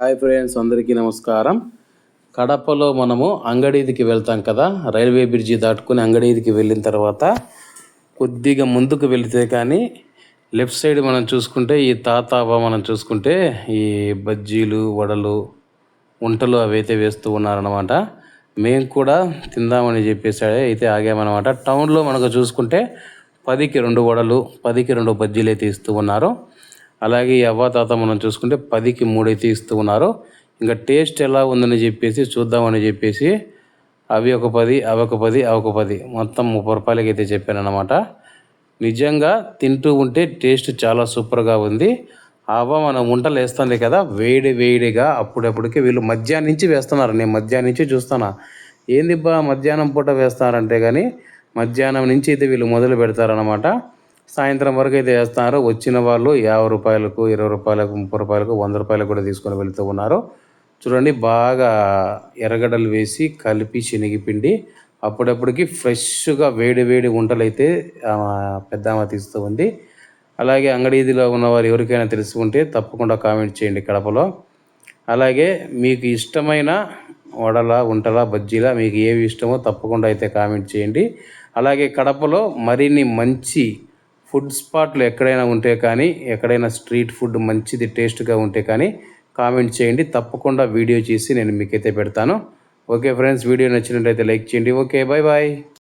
Hi friends అందరికీ నమస్కారం. కడపలో మనము అంగడీదికి వెళ్తాం కదా రైల్వే బ్రిడ్జి దాటుకుని అంగడీదికి వెళ్ళిన తర్వాత కొద్దిగా ముందుకు వెళితే కానీ లెఫ్ట్ సైడ్ మనం చూసుకుంటే ఈ తాతాబా మనం చూసుకుంటే ఈ బజ్జీలు వడలు వంటలు అవి అయితే వేస్తూ ఉన్నారనమాట మేము కూడా తిందామని చెప్పేసి అయితే ఆగామన్నమాట. టౌన్లో మనకు చూసుకుంటే పదికి రెండు వడలు పదికి రెండు బజ్జీలు అయితే ఇస్తూ ఉన్నారు. అలాగే ఈ అవ్వ తాత మనం చూసుకుంటే పదికి మూడైతే ఇస్తూ ఉన్నారు. ఇంకా టేస్ట్ ఎలా ఉందని చెప్పేసి చూద్దామని చెప్పేసి అవి ఒక పది అవి ఒక పది అవి ఒక పది. మొత్తం ముప్పై రూపాయలకి అయితే చెప్పాను అనమాట నిజంగా తింటూ ఉంటే టేస్ట్ చాలా సూపర్గా ఉంది. అవ్వ మనం వంటలు వేస్తుంది కదా వేడి వేడిగా అప్పుడప్పటికి వీళ్ళు మధ్యాహ్నం నుంచి వేస్తున్నారు. నేను మధ్యాహ్నం నుంచి చూస్తున్నా. ఏంది బా మధ్యాహ్నం పూట వేస్తారంటే కానీ మధ్యాహ్నం నుంచి అయితే వీళ్ళు మొదలు పెడతారనమాట సాయంత్రం వరకు అయితే వేస్తున్నారు. వచ్చిన వాళ్ళు యాభై రూపాయలకు ఇరవై రూపాయలకు ముప్పై రూపాయలకు వంద రూపాయలకు కూడా తీసుకొని వెళ్తూ ఉన్నారు. చూడండి బాగా ఎర్రగడ్డలు వేసి కలిపి శనగపిండి. అప్పుడప్పటికి ఫ్రెష్గా వేడి వేడి వంటలైతే అయితే తీస్తూ ఉంది. అలాగే అంగడీదిలో ఉన్నవారు ఎవరికైనా తెలుసుకుంటే తప్పకుండా కామెంట్ చేయండి కడపలో. అలాగే మీకు ఇష్టమైన వడల ఉంటల బజ్జీల మీకు ఏవి ఇష్టమో తప్పకుండా అయితే కామెంట్ చేయండి. అలాగే కడపలో మరిన్ని మంచి ఫుడ్ స్పాట్లు ఎక్కడైనా ఉంటే కానీ ఎక్కడైనా స్ట్రీట్ ఫుడ్ మంచిది టేస్ట్గా ఉంటే కానీ కామెంట్ చేయండి. తప్పకుండా వీడియో చేసి నేను మీకైతే పెడతాను. ఓకే ఫ్రెండ్స్ వీడియో నచ్చినట్లయితే లైక్ చేయండి. Okay bye bye